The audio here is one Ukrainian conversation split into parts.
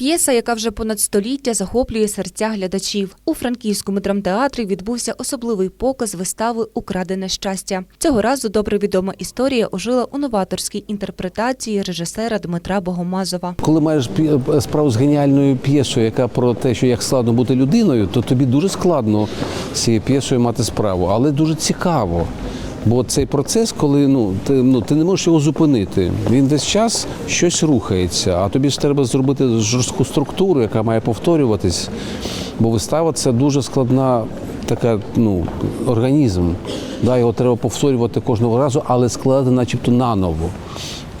П'єса, яка вже понад століття захоплює серця глядачів. У франківському драмтеатрі відбувся особливий показ вистави Украдене щастя. Цього разу добре відома історія ожила у новаторській інтерпретації режисера Дмитра Богомазова. Коли маєш справу з геніальною п'єсою, яка про те, що як складно бути людиною, то тобі дуже складно з цією п'єсою мати справу, але дуже цікаво. Бо цей процес, коли ну ти, ну ти не можеш його зупинити, він весь час щось рухається, а тобі ж треба зробити жорстку структуру, яка має повторюватись. Бо вистава це дуже складна така, ну, організм. Да, його треба повторювати кожного разу, але складати начебто наново.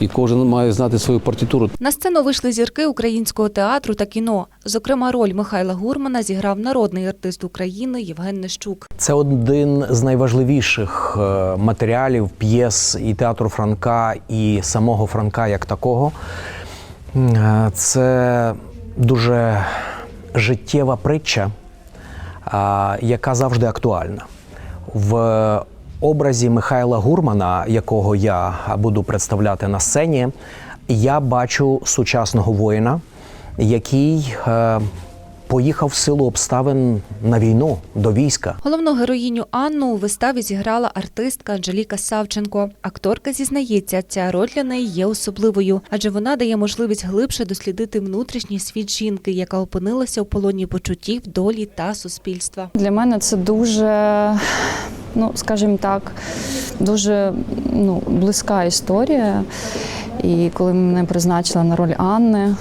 І кожен має знати свою партитуру. На сцену вийшли зірки українського театру та кіно. Зокрема, роль Михайла Гурмана зіграв народний артист України Євген Нещук. Це один з найважливіших е, матеріалів п'єс і театру Франка, і самого Франка як такого. Е, Це дуже життєва притча, яка завжди актуальна. В образі Михайла Гурмана, якого я буду представляти на сцені, я бачу сучасного воїна, який е, поїхав в силу обставин на війну до війська. Головну героїню Анну у виставі зіграла артистка Анжеліка Савченко. Акторка зізнається, ця роль для неї є особливою, адже вона дає можливість глибше дослідити внутрішній світ жінки, яка опинилася у полоні почуттів, долі та суспільства. Для мене це дуже, ну скажімо так, дуже ну, близька історія. І коли мене призначили на роль Анни,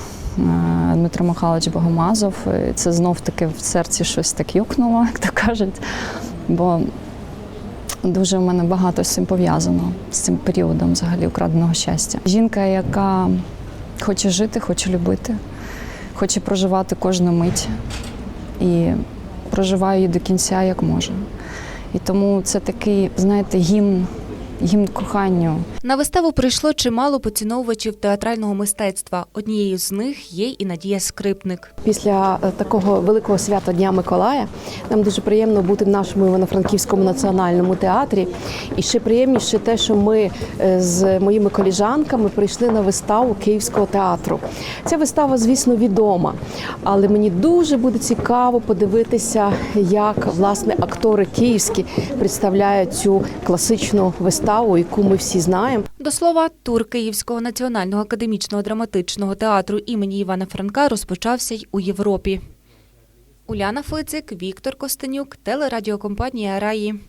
Дмитро Михайлович Богомазов, і це знов таки в серці щось так юкнуло, як то кажуть. Бо дуже в мене багато з цим пов'язано, з цим періодом взагалі украденого щастя. Жінка, яка хоче жити, хоче любити, хоче проживати кожну мить і проживає її до кінця як може. І тому це такий, знаєте, гімн, гімн коханню. На виставу прийшло чимало поціновувачів театрального мистецтва. Однією з них є і Надія Скрипник. Після е, такого великого свята Дня Миколая нам дуже приємно бути в нашому Івано-Франківському національному театрі. І ще приємніше те, що ми е, з моїми коліжанками прийшли на виставу Київського театру. Ця вистава, звісно, відома, але мені дуже буде цікаво подивитися, як власне актори київські представляють цю класичну виставу, яку ми всі знаємо. До слова, тур Київського національного академічного драматичного театру імені Івана Франка розпочався й у Європі. Уляна Фицик, Віктор Костенюк, телерадіокомпанія Раї.